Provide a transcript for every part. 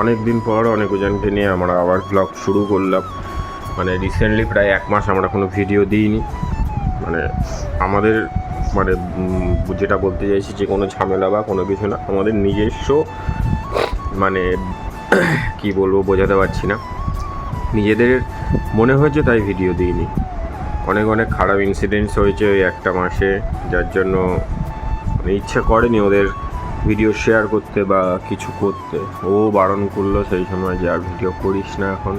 অনেক দিন পর অনেক ওজনকে নিয়ে আমরা আবার ব্লগ শুরু করলাম। মানে রিসেন্টলি প্রায় এক মাস আমরা কোনো ভিডিও দিইনি। মানে আমাদের মানে যেটা বলতে চাইছি যে কোনো ঝামেলা বা কোনো কিছু না, আমাদের নিজস্ব মানে কি বলব বোঝাতে পারছি না। নিজেদের মনে হয়েছে তাই ভিডিও দিইনি। অনেক অনেক খারাপ ইনসিডেন্টস হয়েছে ওই একটা মাসে, যার জন্য মানে ইচ্ছা করেনি ওদের ভিডিও শেয়ার করতে বা কিছু করতে। ও বারণ করল সেই সময় যে আর ভিডিও করিস না এখন।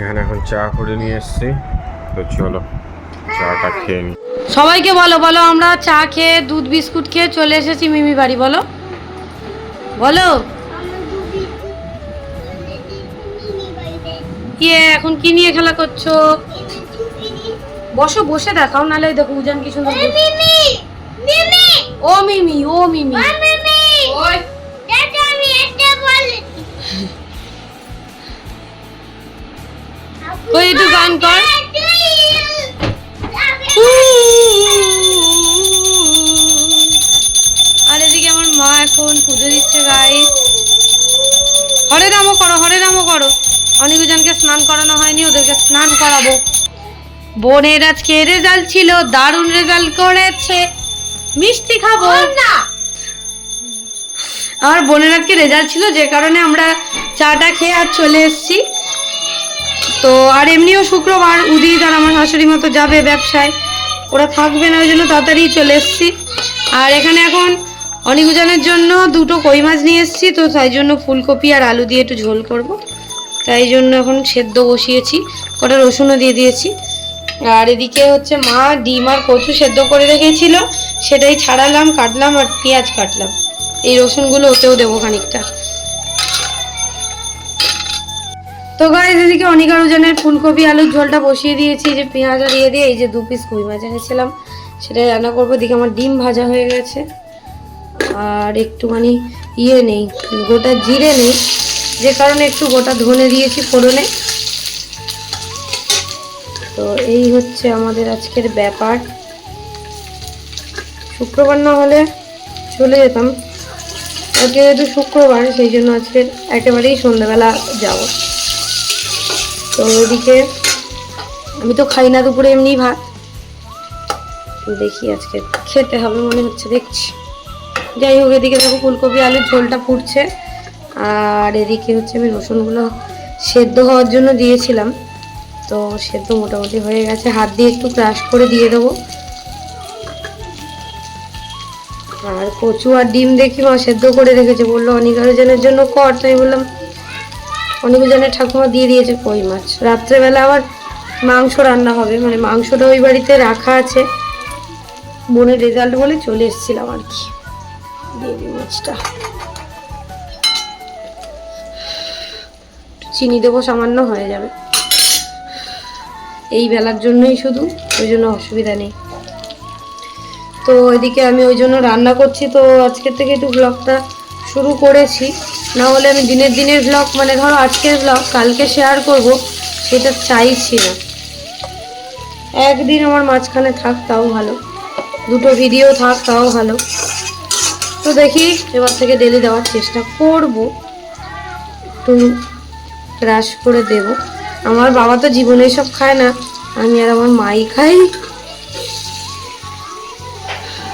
এখানে এখন চা করে নিয়ে এসছি। তো চলো, চাটা খেয়ে নি। সবাইকে বলো বলো, আমরা চা খেয়ে দুধ, বিস্কুট খেয়ে চলে এসেছি মিমি বাড়ি, বলো। বলো। ইয়ে এখন কি নিয়ে খেলা করছ? বসো বসে দেখাও নালে দেখো উজান কি সুন্দর বসে- মিমি মিমি। ও মিমি ও মিমি। মিমি। ওই। এটা আমি এটা বলি কই একটু গান কর। বোনের আজকে রেজাল্ট ছিল দারুণ রেজাল্ট করেছে। মিষ্টি খাব। না। আমার বোনের আজকে রেজাল্ট ছিল যে কারণে আমরা চাটা খেয়ে আর চলে এসেছি। তো আর এমনিও শুক্রবার উদিত আর আমার শাশুড়ি মতো যাবে ব্যবসায়। ওরা থাকবে না ওই জন্য তাড়াতাড়ি চলে এসেছি। আর এখানে এখন অনিকুজনের জন্য দুটো কই মাছ নিয়ে এসেছি তো তাই জন্য ফুলকপি আর আলু দিয়ে একটু ঝোল করব। তাই জন্য এখন সেদ্ধ বসিয়েছি কটা রসুনও দিয়ে দিয়েছি। আর এদিকে হচ্ছে মা ডিম আর কচু সেদ্ধ করে রেখেছিল, সেটাই ছাড়ালাম, কাটলাম আর পেঁয়াজ কাটলাম। এই রসুনগুলো ওতেও দেবো খানিকটা। তো গাইজ এদিকে অনিকার ওজনের ফুলকপি, আলুর ঝোলটা বসিয়ে দিয়েছি যে পেঁয়াজও দিয়ে দিয়ে, এই যে দু পিস কই মাছ এনেছিলাম, সেটাই রান্না করব। দিকে আমার ডিম ভাজা হয়ে গেছে। আর একটুখানি ইয়ে নেই, গোটা জিরে নেই, যে কারণে একটু গোটা ধনে দিয়েছি ফোড়নে। তো এই হচ্ছে আমাদের আজকের ব্যাপার। শুক্রবার না হলে চলে যেতাম। আজকে যেহেতু শুক্রবার, সেই জন্য আজকে একেবারেই সন্ধ্যাবেলা যাব। তো ওইদিকে আমি তো খাই না দুপুরে, এমনি ভাত। দেখি আজকে খেতে হবে মনে হচ্ছে, দেখছি। যাই হোক, এদিকে দেখো ফুলকপি, আলুর ঝোলটা ফুটছে। আর এদিকে হচ্ছে আমি রসুনগুলো সেদ্ধ হওয়ার জন্য দিয়েছিলাম। তো সেদ্ধ মোটামুটি হয়ে গেছে। হাত দিয়ে একটু ক্রাশ করে দিয়ে দেবো। আর কচু আর ডিম দেখি মা সেদ্ধ করে রেখেছে। বলল অনিকারোজনের জন্য কর। তো আমি বললাম অনেকজনের ঠাকুমা দিয়ে দিয়েছে কই মাছ। রাত্রেবেলা আবার মাংস রান্না হবে। মানে মাংসটা ওই বাড়িতে রাখা আছে। বোনের রেজাল্ট বলে চলে এসেছিলাম আর কি। দিয়ে মাছটা। চিনি দেবো, সামান্য হয়ে যাবে। এই বেলার জন্যই শুধু, ওই জন্য অসুবিধা নেই। তো এদিকে আমি ওই জন্য রান্না করছি, তো আজকের থেকে একটু ব্লগটা শুরু করেছি। না হলে আমি দিনের দিনের ব্লগ মানে ধরো আজকের ব্লগ কালকে শেয়ার করব, সেটা চাইছি না। একদিন আমার মাঝখানে থাক, তাও ভালো। দুটো ভিডিও থাক, তাও ভালো। তো দেখি, এবার থেকে ডেলি দেওয়ার চেষ্টা করব। একটু ক্রাশ করে দেব। আমার বাবা তো জীবনে সব খায় না। আমি আর আমার মাই খাই।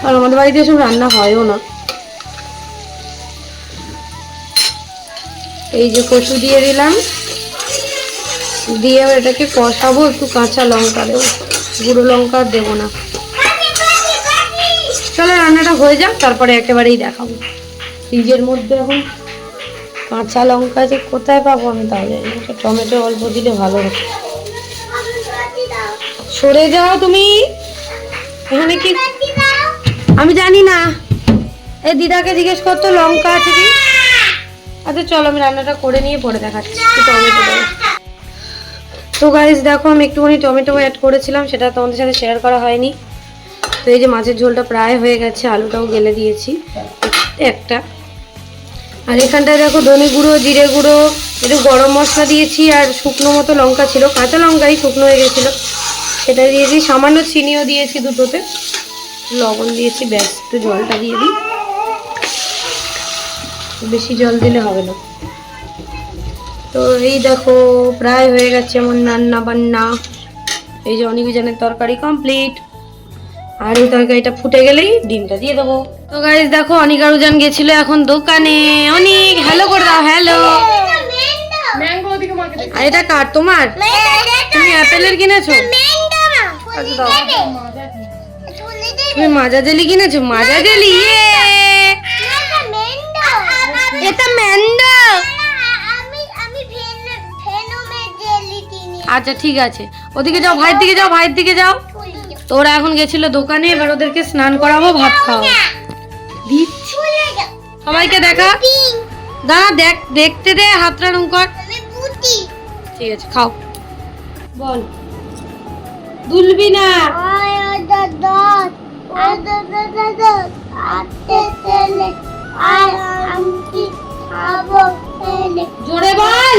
আর আমাদের বাড়িতে এসব রান্না হয়ও না। এই যে কচু দিয়ে দিলাম। দিয়ে এটাকে কষাবো একটু কাঁচা লঙ্কা দেবো। গুঁড়ো লঙ্কা দেবো না। চলো রান্নাটা হয়ে যাক, তারপরে একেবারেই দেখাবো। ফ্রিজের মধ্যে এখন কাঁচা লঙ্কা যে কোথায় পাবো আমি একটা টমেটো অল্প দিলে ভালো হতো সরে যাও তুমি। এখানে কি আমি জানি না। এই দিদাকে জিজ্ঞেস করতো, লঙ্কা আছে কি? আচ্ছা চলো, আমি রান্নাটা করে নিয়ে পরে দেখাচ্ছি। টমেটো তো গাইজ দেখো, আমি একটুখানি টমেটো অ্যাড করেছিলাম, সেটা তোমাদের সাথে শেয়ার করা হয়নি। তো এই যে মাছের ঝোলটা প্রায় হয়ে গেছে, আলুটাও গেলে দিয়েছি। একটা। আর এখানটায় দেখো ধনে গুঁড়ো, জিরে গুঁড়ো, একটু গরম মশলা দিয়েছি আর শুকনো মতো লঙ্কা ছিল। কাঁচা লঙ্কাই শুকনো হয়ে গেছিল। সেটা দিয়েছি সামান্য চিনিও দিয়েছি দুটোতে। লবণ দিয়েছি, ব্যাস, একটু জলটা দিয়ে দিই। বেশি জল দিলে হবে না। তো এই দেখো, প্রায় হয়ে গেছে আমার রান্না বান্না। এই যে অনেক জনের তরকারি কমপ্লিট আর এই তরকারিটা ফুটে গেলেই ডিমটা দিয়ে দেবো। তো গাইজ দেখো অনিক আর উজান গেছিল এখন দোকানে। অনেক হ্যালো করে দাও হ্যালো আর এটা কার তোমার? তুমি অ্যাপেলের কিনেছো? তুমি মাজা জেলি কিনেছো? মাজা জেলি ইয়ে। এটা ম্যান্ডো। আচ্ছা ঠিক আছে। ওদিকে যাও ভাইয়ের দিকে যাও ভাইয়ের দিকে যাও। তো ওরা এখন গেছিল দোকানে, এবার ওদেরকে স্নান করাবো, ভাত খাওয়াবো। দিচ্ছি। সবাইকে দেখা। দাঁড়া দেখ, দেখতে দে হাতটা রুম কর ঠিক আছে, খাও। বল। দুলবি না। জোরে বল।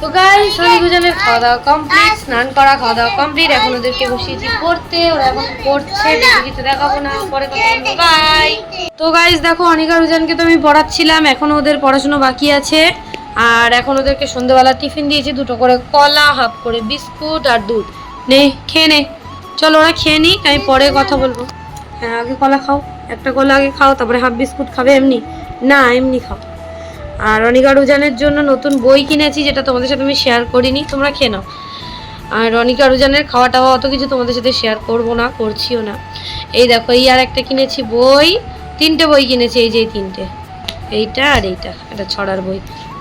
তো গাইস সনি গুজনের খাওয়া দাওয়া কমপ্লিট স্নান করা, খাওয়া দাওয়া কমপ্লিট এখন ওদেরকে বসিয়েছি পড়তে, ওরা এখন পড়ছে কিছু দেখাবো না, পরে কথা বাই তো গাইস দেখো, অনিকা রুজানকে তো আমি পড়াচ্ছিলাম, এখন ওদের পড়াশোনা বাকি আছে। আর এখন ওদেরকে সন্ধ্যেবেলা টিফিন দিয়েছি, দুটো করে কলা, হাফ করে বিস্কুট আর দুধ। নে, খেয়ে নে। চলো ওরা খেয়ে নিক, আমি পরে কথা বলব। হ্যাঁ আগে কলা খাও, একটা কলা আগে খাও, তারপরে হাফ বিস্কুট খাবে, এমনি। না, এমনি খাও। আর অনিকা রুজানের জন্য নতুন বই কিনেছি, যেটা তোমাদের সাথে আমি শেয়ার করিনি, তোমরা খেয়ে নাও। আর অনিকা রুজানের খাওয়া টাওয়া অত কিছু তোমাদের সাথে শেয়ার করব না, করছিও না। এই দেখো, এই আর একটা কিনেছি বই, তিনটে বই কিনেছি, এই যে তিনটে। এইটা আর এইটা এটা ছড়ার বই।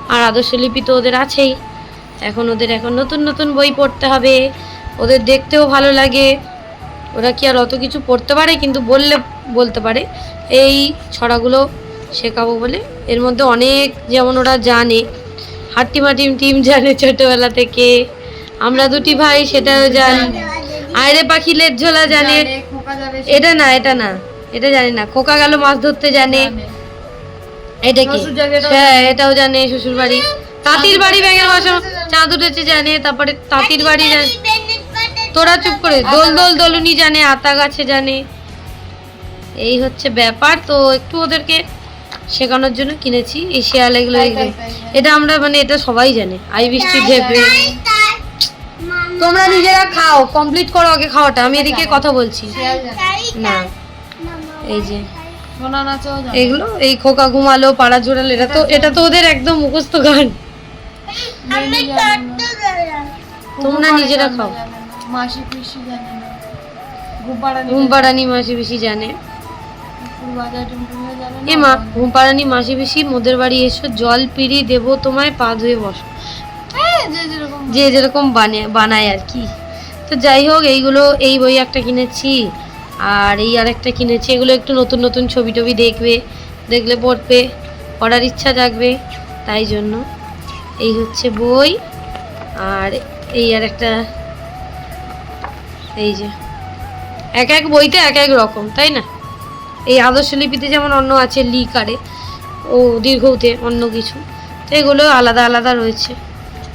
আর আদর্শ লিপি তো ওদের আছেই। এখন ওদের এখন নতুন নতুন বই পড়তে হবে। ওদের দেখতেও ভালো লাগে। ওরা কি আর অত কিছু পড়তে পারে, কিন্তু বললে বলতে পারে। এই ছড়াগুলো শেখাবো বলে। এর মধ্যে অনেক যেমন ওরা জানে হাট্টিমাটিম টিম জানে ছোটোবেলা থেকে। আমরা দুটি ভাই সেটাও জান। আয়রে পাখি লেট ঝোলা জানে। এটা না এটা না এটা জানি না। খোকা গেল মাছ ধরতে জানে। এটা কি? হ্যাঁ এটাও জানে শ্বশুর বাড়ি। তাঁতির বাড়ি ব্যাঙের বাসা চাঁদ উঠেছে জানে তারপরে তাঁতির বাড়ি জানে। তোরা চুপ করে দোল দোল দোলুনি জানে আতা গাছে জানে। এই হচ্ছে ব্যাপার। তো একটু ওদেরকে শেখানোর জন্য কিনেছি এই শেয়াল এগুলো এগুলো। এটা আমরা মানে এটা সবাই জানে আই বৃষ্টি ঝেপে তোমরা নিজেরা খাও কমপ্লিট করো আগে খাওয়াটা আমি এদিকে কথা বলছি। না। এই যে। এগুলো এই খোকা ঘুমালো পাড়া জোড়ালো এটা তো এটা তো ওদের একদম মুখস্থ গান। তোমরা নিজেরা খাও। মাসি পিসি জানে না। গোপাড়ানি ঘুমপাড়ানি মাসি বেশি জানে। বাজার জানে এ মা ঘুমপাড়ানি মাসি বেশি মোদের বাড়ি এসো জল পিড়ি দেবো তোমায় পা ধুয়ে বসো। হ্যাঁ যে যেরকম বানিয়ে বানায় আর কি। তো যাই হোক এইগুলো এই বই একটা কিনেছি আর এই আর একটা কিনেছি। এগুলো একটু নতুন নতুন ছবি টবি দেখবে দেখলে পড়বে পড়ার ইচ্ছা জাগবে তাই জন্য এই হচ্ছে বই। আর এই আর একটা এই যে এক এক বইতে এক এক রকম তাই না? এই আদর্শ লিপিতে যেমন অন্য আছে লিকারে ও দীর্ঘতে অন্য কিছু তো এগুলো আলাদা আলাদা রয়েছে।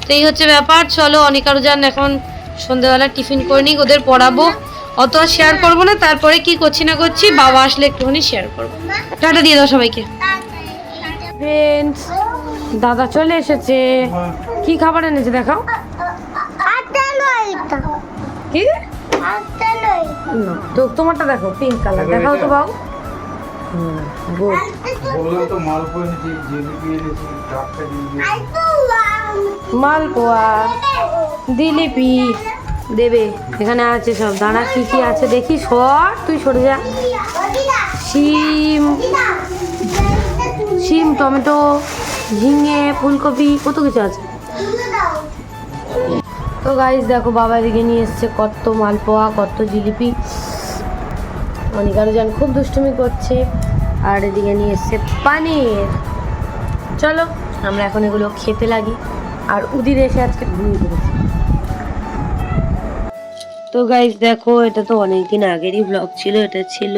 তো এই হচ্ছে ব্যাপার চলো অনেক অনেকারও যান এখন সন্ধ্যেবেলা টিফিন করে নিই ওদের পড়াবো। অত আর শেয়ার করব না তারপরে কি করছি না করছি বাবা আসলে একটুখানি শেয়ার করব। টাটা দিয়ে দাও সবাইকে। দাদা চলে এসেছে। কি খাবার এনেছে দেখাও। কি? তোমারটা দেখো পিঙ্ক কালার দেখাও তো বাবু মালপোয়া। দিলিপি দেবে। এখানে আছে সব। দাঁড়া, কি কি আছে দেখি। সর, তুই সরে যা। শিম। শিম, টমেটো, ঝিঙে, ফুলকপি, কত কিছু আছে। তো গাইজ দেখো, বাবা এদিকে নিয়ে এসছে কত মালপোয়া, কত জিলিপি। আরও খুব দুষ্টুমি করছে, আর এদিকে নিয়ে এসছে পানির। চলো, আমরা এখন এগুলো খেতে লাগি। আর উদির এসে আজকে ঘুমিয়ে পড়েছে। তো গাইজ দেখো, এটা তো অনেক দিন আগেরই ব্লগ ছিল, এটা ছিল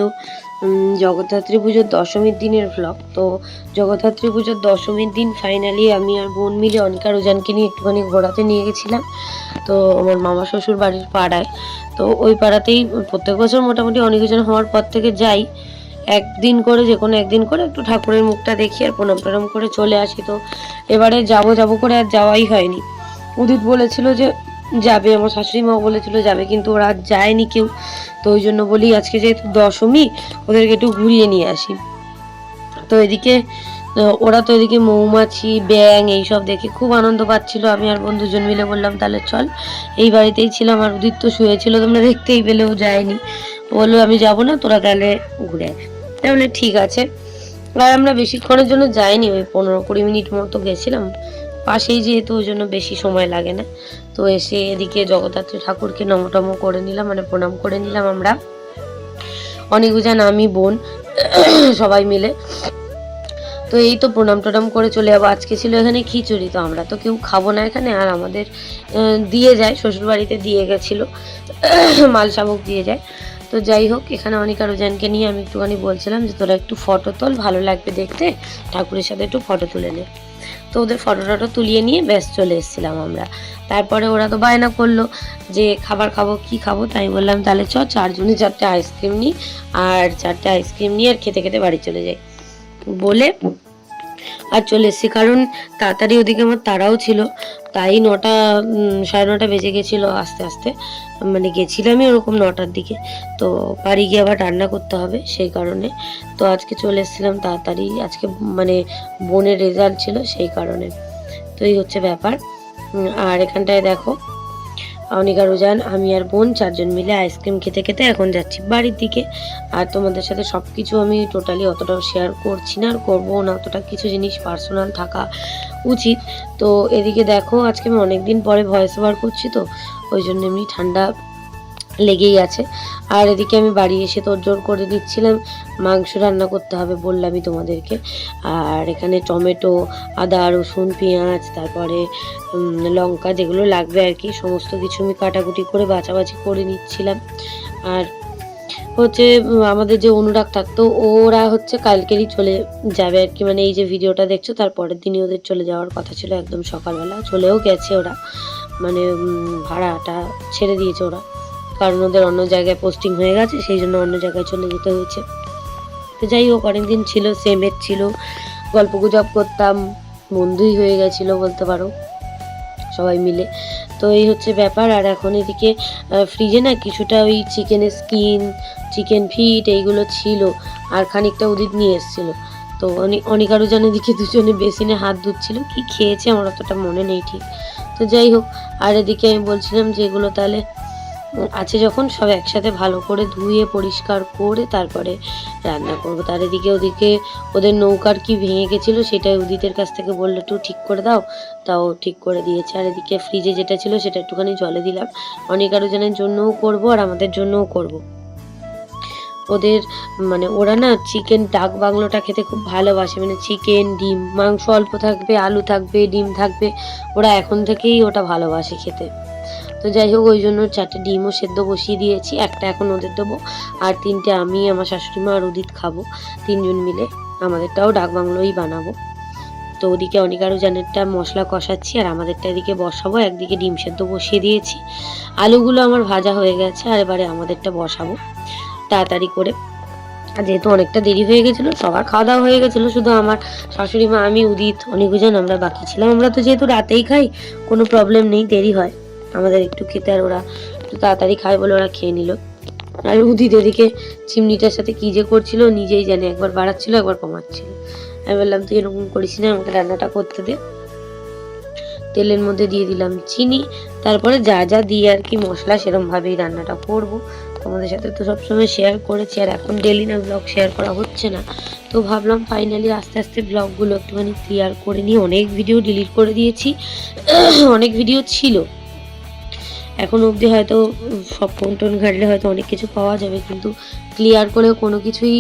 জগদ্ধাত্রী পুজোর দশমীর দিনের ব্লগ তো জগদ্ধাত্রী পুজোর দশমীর দিন ফাইনালি আমি আর বোন মিলে অনিকা রোজানকে নিয়ে একটুখানি ঘোরাতে নিয়ে গেছিলাম। তো আমার মামা শ্বশুর বাড়ির পাড়ায়। তো ওই পাড়াতেই প্রত্যেক বছর মোটামুটি অনেক জন হওয়ার পর থেকে যাই। একদিন করে যে কোনো একদিন করে একটু ঠাকুরের মুখটা দেখি আর প্রণাম প্রণাম করে চলে আসি। তো এবারে যাব যাব করে আর যাওয়াই হয়নি। উদিত বলেছিল যে যাবে, আমার শাশুড়ি মাও বলেছিল যাবে, কিন্তু ওরা যায়নি কেউ। তো ওই জন্য বলি, আজকে যেহেতু দশমী, ওদেরকে একটু ঘুরিয়ে নিয়ে আসি। তো এদিকে ওরা তো এদিকে মৌমাছি ব্যাং এইসব দেখে খুব আনন্দ পাচ্ছিল। আমি আর বন্ধুজন মিলে বললাম, তাহলে চল, এই বাড়িতেই ছিলাম আর উদিত তো শুয়েছিল, তোমরা দেখতেই পেলেও যায়নি। বলল, আমি যাব না, তোরা তাহলে ঘুরে। তাহলে ঠিক আছে। আর আমরা বেশিক্ষণের জন্য যাইনি, ওই পনেরো কুড়ি মিনিট মতো গেছিলাম। পাশেই যেহেতু ওই জন্য বেশি সময় লাগে না, তো এসে এদিকে জগদ্ধাত্রী ঠাকুরকে নমটম করে নিলাম মানে প্রণাম করে নিলাম আমরা। অনেক বুঝান আমি বোন, সবাই মিলে। তো এই তো প্রণাম টনাম করে চলে যাব। আজকে ছিল এখানে খিচুড়ি, তো আমরা তো কেউ খাব না এখানে, আর আমাদের দিয়ে যায়, শ্বশুরবাড়িতে দিয়ে গেছিল, মাল শামুক দিয়ে যায়। তো যাই হোক, এখানে অনেক আরও জানকে নিয়ে আমি একটুখানি বলছিলাম যে, তোরা একটু ফটো তোল, ভালো লাগবে দেখতে, ঠাকুরের সাথে একটু ফটো তুলে নে। তো ওদের ফটো টটো তুলিয়ে নিয়ে ব্যাস চলে এসেছিলাম আমরা। তারপরে ওরা তো বায়না করল যে খাবার খাব, কি খাব? তাই বললাম, তাহলে চ, চারজনে চারটে আইসক্রিম নিই। আর চারটে আইসক্রিম নিয়ে আর খেতে খেতে বাড়ি চলে যাই। বলে আর চলে এসেছি। কারণ তাড়াতাড়ি ওদিকে আমার তারাও ছিল। তাই নটা সাড়ে নটা বেজে গেছিল আস্তে আস্তে। মানে গেছিলামই ওরকম নটার দিকে। তো বাড়ি গিয়ে আবার রান্না করতে হবে সেই কারণে। তো আজকে চলে এসেছিলাম তাড়াতাড়ি। আজকে মানে বোনের রেজাল্ট ছিল সেই কারণে। তো এই হচ্ছে ব্যাপার। আর এখানটায় দেখো অনিকা, রোজান, আমি আর বোন চারজন মিলে আইসক্রিম খেতে খেতে এখন যাচ্ছি বাড়ির দিকে। আর তোমাদের সাথে সব কিছু আমি টোটালি অতটাও শেয়ার করছি না, আর করব না। অতটা কিছু জিনিস পার্সোনাল থাকা উচিত। তো এদিকে দেখো, আজকে আমি অনেকদিন পরে ভয়েস ওভার করছি তো, ওই জন্য এমনি ঠান্ডা লেগেই আছে। আর এদিকে আমি বাড়ি এসে তোড়জোড় করে দিচ্ছিলাম, মাংস রান্না করতে হবে বললামই তোমাদেরকে। আর এখানে টমেটো, আদা, রসুন, পেঁয়াজ, তারপরে লঙ্কা যেগুলো লাগবে আর কি, সমস্ত কিছু আমি কাটাকুটি করে বাছাবাছি করে নিচ্ছিলাম। আর হচ্ছে, আমাদের যে অনুরাগ থাকতো, ওরা হচ্ছে কালকেরই চলে যাবে আর কি। মানে এই যে ভিডিওটা দেখছ, তার পরের দিনই ওদের চলে যাওয়ার কথা ছিল একদম সকালবেলা। চলেও গেছে ওরা। মানে ভাড়াটা ছেড়ে দিয়েছে ওরা। কারণ ওদের অন্য জায়গায় পোস্টিং হয়ে গেছে, সেই জন্য অন্য জায়গায় চলে যেতে হয়েছে। তো যাই হোক, অনেকদিন ছিল সেমের ছিল। গল্প গুজব করতাম, বন্ধুই হয়ে গেছিল বলতে পারো, সবাই মিলে। তো এই হচ্ছে ব্যাপার, আর এখন এদিকে ফ্রিজে না কিছুটা ওই চিকেনের স্কিন চিকেন ফিট এইগুলো ছিল, আর খানিকটা উদিত নিয়ে এসেছিল। তো অনেক অনেকারও জানে দিকে দুজনে বেসিনে হাত ধুচ্ছিল, কি খেয়েছে আমার অতটা মনে নেই ঠিক। তো যাই হোক, আর এদিকে আমি বলছিলাম যে এগুলো তাহলে আছে যখন সব একসাথে ভালো করে ধুয়ে, পরিষ্কার করে তারপরে রান্না করব। তার এদিকে ওদিকে ওদের নৌকার কি ভেঙে গেছিল সেটাই উদিতের কাছ থেকে বললে, একটু ঠিক করে দাও। তাও ঠিক করে দিয়েছে। আর এদিকে ফ্রিজে যেটা ছিল সেটা একটুখানি জলে দিলাম। অনেক আরও জনের জন্যও করব আর আমাদের জন্যও করব। ওদের মানে ওরা না চিকেন ডাক বাংলোটা খেতে খুব ভালোবাসে। মানে চিকেন ডিম, মাংস অল্প থাকবে, আলু থাকবে, ডিম থাকবে। ওরা এখন থেকেই ওটা ভালোবাসে খেতে। তো যাই হোক, ওই জন্য চারটে ডিমও সেদ্ধ বসিয়ে দিয়েছি। একটা এখন ওদের দেবো, আর তিনটে আমি, আমার শাশুড়ি মা আর উদিত খাব। তিনজন মিলে আমাদেরটাও ডাক বাংলোই বানাবো। তো ওদিকে অনেক আরও জানেরটা মশলা কষাচ্ছি, আর আমাদেরটা এদিকে বসাবো। একদিকে ডিম সেদ্ধ বসিয়ে দিয়েছি। আলুগুলো আমার ভাজা হয়ে গেছে, আর এবারে আমাদেরটা বসাবো তাড়াতাড়ি করে। আর যেহেতু অনেকটা দেরি হয়ে গেছিল, সবার খাওয়া দাওয়া হয়ে গেছিল, শুধু আমার শাশুড়ি মা, আমি, উদিত অনেকজন আমরা বাকি ছিলাম। আমরা তো যেহেতু রাতেই খাই, কোনো প্রবলেম নেই, দেরি হয়। আমাদের একটু খেতে আর ওরা একটু তাড়াতাড়ি খায় বলে ওরা খেয়ে নিল। আর উদিত এদিকে চিমনিটার সাথে কী যে করছিল নিজেই জানে, একবার বাড়াচ্ছিল, একবার কমাচ্ছিল। আমি বললাম, তুই এরকম করিস না, আমাকে রান্নাটা করতে দে। তেলের মধ্যে দিয়ে দিলাম চিনি, তারপরে যা যা দিয়ে আর কি মশলা সেরকম ভাবেই রান্নাটা করব। তোমাদের সাথে তো সবসময় শেয়ার করেছি, আর এখন ডেলি না ব্লগ শেয়ার করা হচ্ছে না। তো ভাবলাম ফাইনালি আস্তে আস্তে ব্লগগুলো একটুখানি ক্লিয়ার করে নিয়ে অনেক ভিডিও ডিলিট করে দিয়েছি। অনেক ভিডিও ছিল। এখন অবধি হয়তো সব ফোন টোন ঘাটলে হয়তো অনেক কিছু পাওয়া যাবে, কিন্তু ক্লিয়ার করে কোনো কিছুই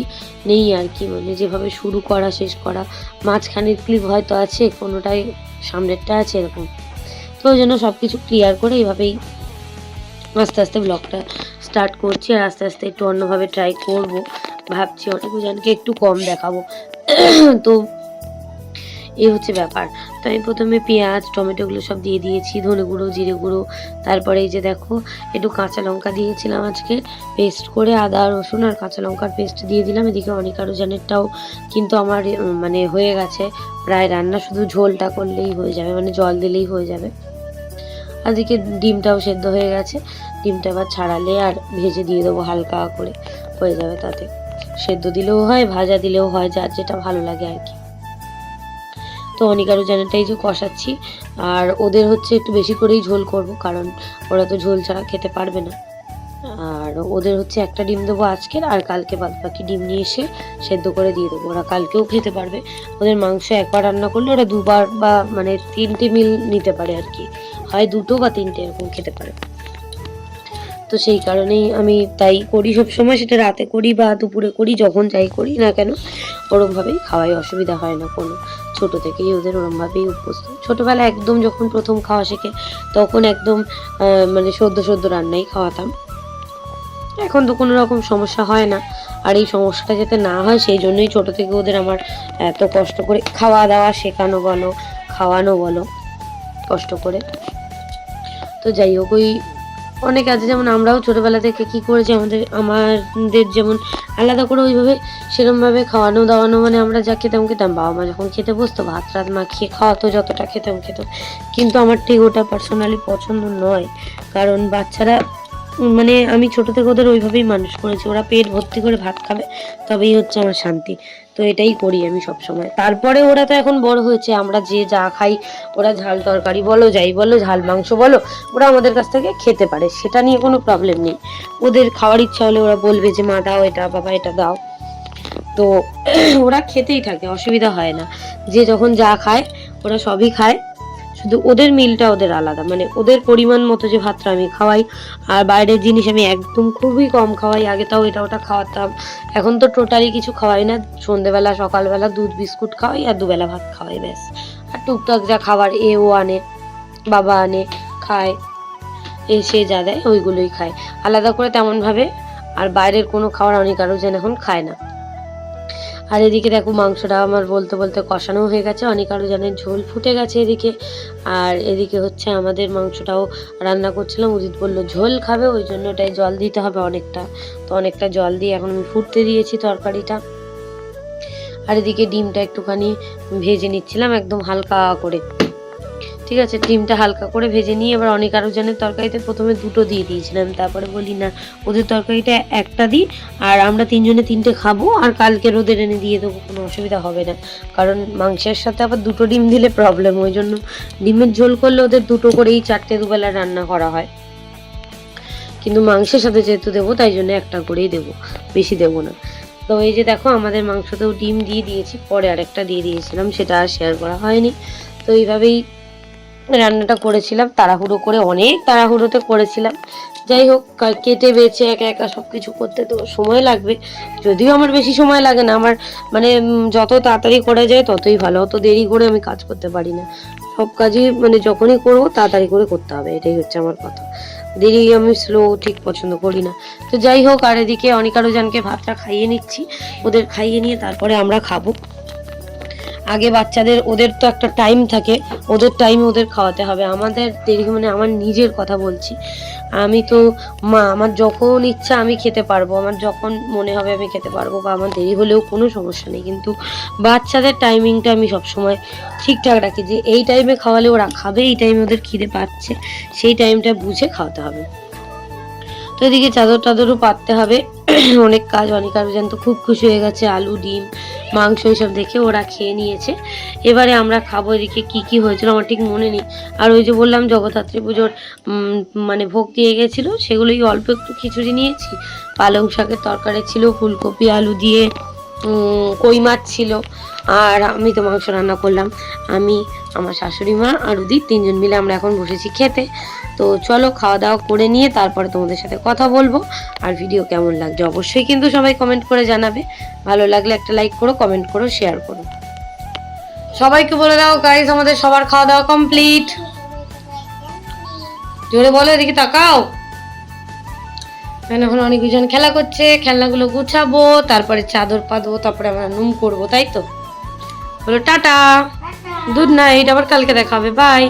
নেই আর কি। মানে যেভাবে শুরু করা, শেষ করা, মাঝখানের ক্লিপ হয়তো আছে, কোনোটাই সামনেরটা আছে এরকম। তো ওই জন্য সব কিছু ক্লিয়ার করে এইভাবেই আস্তে আস্তে ব্লগটা স্টার্ট করছি আর আস্তে আস্তে একটু অন্যভাবে ট্রাই করব। ভাবছি অনেক উজানকে একটু কম দেখাবো। তো এই হচ্ছে ব্যাপার। তো আমি প্রথমে পেঁয়াজ টমেটোগুলো সব দিয়ে দিয়েছি, ধনে গুঁড়ো, জিরে গুঁড়ো। তারপরে এই যে দেখো, একটু কাঁচা লঙ্কা দিয়েছিলাম আজকে, পেস্ট করে আদা, রসুন আর কাঁচা লঙ্কার পেস্ট দিয়ে দিলাম। এদিকে অনেক আরও জানেরটাও কিন্তু আমার মানে হয়ে গেছে। প্রায় রান্না শুধু ঝোলটা করলেই হয়ে যাবে মানে জল দিলেই হয়ে যাবে। এদিকে ডিমটাও সেদ্ধ হয়ে গেছে। ডিমটা এবার ছাড়ালে আর ভেজে দিয়ে দেবো হালকা করে, হয়ে যাবে তাতে। সেদ্ধ দিলেও হয়, ভাজা দিলেও হয়, যার যেটা ভালো লাগে আর কি। তো অনেক আরও জানাটাই যে কষাচ্ছি। আর ওদের হচ্ছে একটু বেশি করেই ঝোল করব, কারণ ওরা তো ঝোল ছাড়া খেতে পারবে না। আর ওদের হচ্ছে একটা ডিম দেবো আজকের, আর কালকে বাদ বাকি ডিম নিয়ে এসে সেদ্ধ করে দিয়ে দেবো। ওরা কালকেও খেতে পারবে। ওদের মাংস একবার রান্না করলে ওরা দুবার বা মানে তিনটে মিল নিতে পারে আর কি। হয় দুটো বা তিনটে এরকম খেতে পারে। তো সেই কারণেই আমি তাই করি সব সময় সেটা রাতে করি বা দুপুরে করি, যখন যাই করি না কেন, ওরমভাবেই খাওয়াই, অসুবিধা হয় না কোনো। ছোট থেকেই ওদের ওরমভাবেই অভ্যস্ত। ছোটোবেলা একদম যখন প্রথম খাওয়া শেখে, তখন একদম মানে সদ্য সদ্য রান্নাই খাওয়াতাম। এখন তো কোনো রকম সমস্যা হয় না। আর এই সমস্যাটা যাতে না হয়, সেই জন্যই ছোট থেকে ওদের আমার এত কষ্ট করে খাওয়া দাওয়া শেখানো বলো, খাওয়ানো বলো, কষ্ট করে। তো যাই হোক, ওই অনেক আছে, যেমন আমরাও ছোটোবেলা থেকে কী করেছি, আমাদের আমাদের যেমন আলাদা করে ওইভাবে সেরমভাবে খাওয়ানো দাওয়ানো মানে আমরা যা খেতাম খেতাম, বাবা মা যখন খেতে বসতো, ভাত রাত মাখিয়ে খাওয়াতো, যতটা খেতাম খেতাম। কিন্তু আমার ঠিক ওটা পার্সোনালি পছন্দ নয়, কারণ বাচ্চারা মানে আমি ছোট থেকে ওদের ওইভাবেই মানুষ করেছি, ওরা পেট ভর্তি করে ভাত খাবে, তবেই হচ্ছে আমার শান্তি। তো এটাই করি আমি সব সময় তারপরে ওরা তো এখন বড় হয়েছে, আমরা যে যা খাই, ওরা ঝাল তরকারি বলো, যাই বলো, ঝাল মাংস বলো, ওরা আমাদের কাছ থেকে খেতে পারে, সেটা নিয়ে কোনো প্রবলেম নেই। ওদের খাওয়ার ইচ্ছা হলে ওরা বলবে যে, মা, দাও এটা, বাবা, এটা দাও। তো ওরা খেতেই থাকে, অসুবিধা হয় না। যে যখন যা খায়, ওরা সবই খায়। শুধু ওদের মিলটা ওদের আলাদা। মানে ওদের পরিমাণ মতো যে ভাতটা আমি খাওয়াই, আর বাইরের জিনিস আমি একদম খুবই কম খাওয়াই। আগে তাও এটা ওটা খাওয়াতাম। এখন তো টোটালি কিছু খাওয়াই না। সন্ধেবেলা, সকালবেলা দুধ, বিস্কুট খাওয়াই, আর দুবেলা ভাত খাওয়াই, ব্যাস। আর টুকটাক যা খাবার এ ও আনে, বাবা আনে, খায়, এসে যা দেয়, ওইগুলোই খায়। আলাদা করে তেমনভাবে আর বাইরের কোনো খাবার অনেক আরও যেন এখন খায় না। আর এদিকে দেখো মাংসটা আমার বলতে বলতে কষানো হয়ে গেছে। অনেক আরও জানে ঝোল ফুটে গেছে এদিকে। আর এদিকে হচ্ছে আমাদের মাংসটাও রান্না করছিলাম। উদিত বলল, ঝোল খাবে, ওই জন্য ওটাই জল দিতে হবে অনেকটা। তো অনেকটা জল দিয়ে এখন আমি ফুটতে দিয়েছি তরকারিটা। আর এদিকে ডিমটা একটুখানি ভেজে নিচ্ছিলাম একদম হালকা করে। ঠিক আছে, ডিমটা হালকা করে ভেজে নিয়ে এবার অনেক আরও জনের তরকারিতে প্রথমে দুটো দিয়ে দিয়েছিলাম। তারপরে বলি, না, ওদের তরকারিটা একটা দিই আর আমরা তিনজনে তিনটে খাব আর কালকে রোদের এনে দিয়ে দেবো, কোনো অসুবিধা হবে না। কারণ মাংসের সাথে আবার দুটো ডিম দিলে প্রবলেম ওই জন্য ডিমের ঝোল করলে ওদের দুটো করেই চারটে দুবেলা রান্না করা হয়। কিন্তু মাংসের সাথে যেহেতু দেবো, তাই জন্য একটা করেই দেবো, বেশি দেবো না। তো এই যে দেখো, আমাদের মাংসতেও ডিম দিয়ে দিয়েছি, পরে আরেকটা দিয়ে দিয়েছিলাম, সেটা আর শেয়ার করা হয়নি। তো এইভাবেই রান্নাটা করেছিলাম, তাড়াহুড়ো করে, অনেক তাড়াহুড়োতে করেছিলাম। যাই হোক কেটে বেছে, একা একা সব কিছু করতে তো সময় লাগবে। যদিও আমার বেশি সময় লাগে না, আমার মানে যত তাড়াতাড়ি করা যায় ততই ভালো, অত দেরি করে আমি কাজ করতে পারি না। সব কাজই মানে যখনই করব, তাড়াতাড়ি করে করতে হবে, এটাই হচ্ছে আমার কথা। দেরি আমি স্লো ঠিক পছন্দ করি না। তো যাই হোক, আর এদিকে অনেক আরও জানকে ভাতটা খাইয়ে নিচ্ছি, ওদের খাইয়ে নিয়ে তারপরে আমরা খাব। আগে বাচ্চাদের, ওদের তো একটা টাইম থাকে, ওদের টাইম ওদের খাওয়াতে হবে। আমাদের দেরি মানে আমার নিজের কথা বলছি। আমি তো, মা, আমার যখন ইচ্ছা আমি খেতে পারব, আমার যখন মনে হবে আমি খেতে পারব বা আমার দেরি হলেও কোনো সমস্যা নেই। কিন্তু বাচ্চাদের টাইমিংটা আমি সবসময় ঠিকঠাক রাখি যে এই টাইমে খাওয়ালে ওরা খাবে, এই টাইমে ওদের খিদে পাচ্ছে, সেই টাইমটা বুঝে খাওয়াতে হবে। তো এদিকে চাদর টাদরও পাততে হবে। অনেক কাজ, অনেক আর জানতো খুব খুশি হয়ে গেছে, আলু, ডিম, মাংস এইসব দেখে ওরা খেয়ে নিয়েছে। এবারে আমরা খাব এদিকে কি কি হয়েছিল আমার ঠিক মনে নেই। আর ওই যে বললাম, জগদ্ধাত্রী পুজোর মানে ভোগ দিয়ে গেছিল, সেগুলোই অল্প একটু খিচুড়ি নিয়েছি। পালং শাকের তরকারি ছিল, ফুলকপি, আলু দিয়ে কই মাছ ছিল। আর আমি তো মাংস রান্না করলাম। আমি, আমার শাশুড়ি মা আর উদিত তিনজন মিলে আমরা এখন বসেছি খেতে। তো চলো খাওয়া দাওয়া করে নিয়ে তারপরে তোমাদের সাথে কথা বলব। আর ভিডিও কেমন লাগছে অবশ্যই কিন্তু সবাই কমেন্ট করে জানাবে। ভালো লাগলে একটা লাইক করো কমেন্ট করো শেয়ার করো। সবাইকে বলে দাও গাইজ আমাদের সবার খাওয়া দাওয়া কমপ্লিট জোরে বলো, এদিকে তাকাও। এখানে এখন অনেক অনেকজন খেলা করছে খেলনাগুলো গুছাবো তারপরে চাদর পাতবো তারপরে আমরা নুম করব তাই তো? বলো টাটা। গুড নাইট আবার কালকে দেখা হবে বাই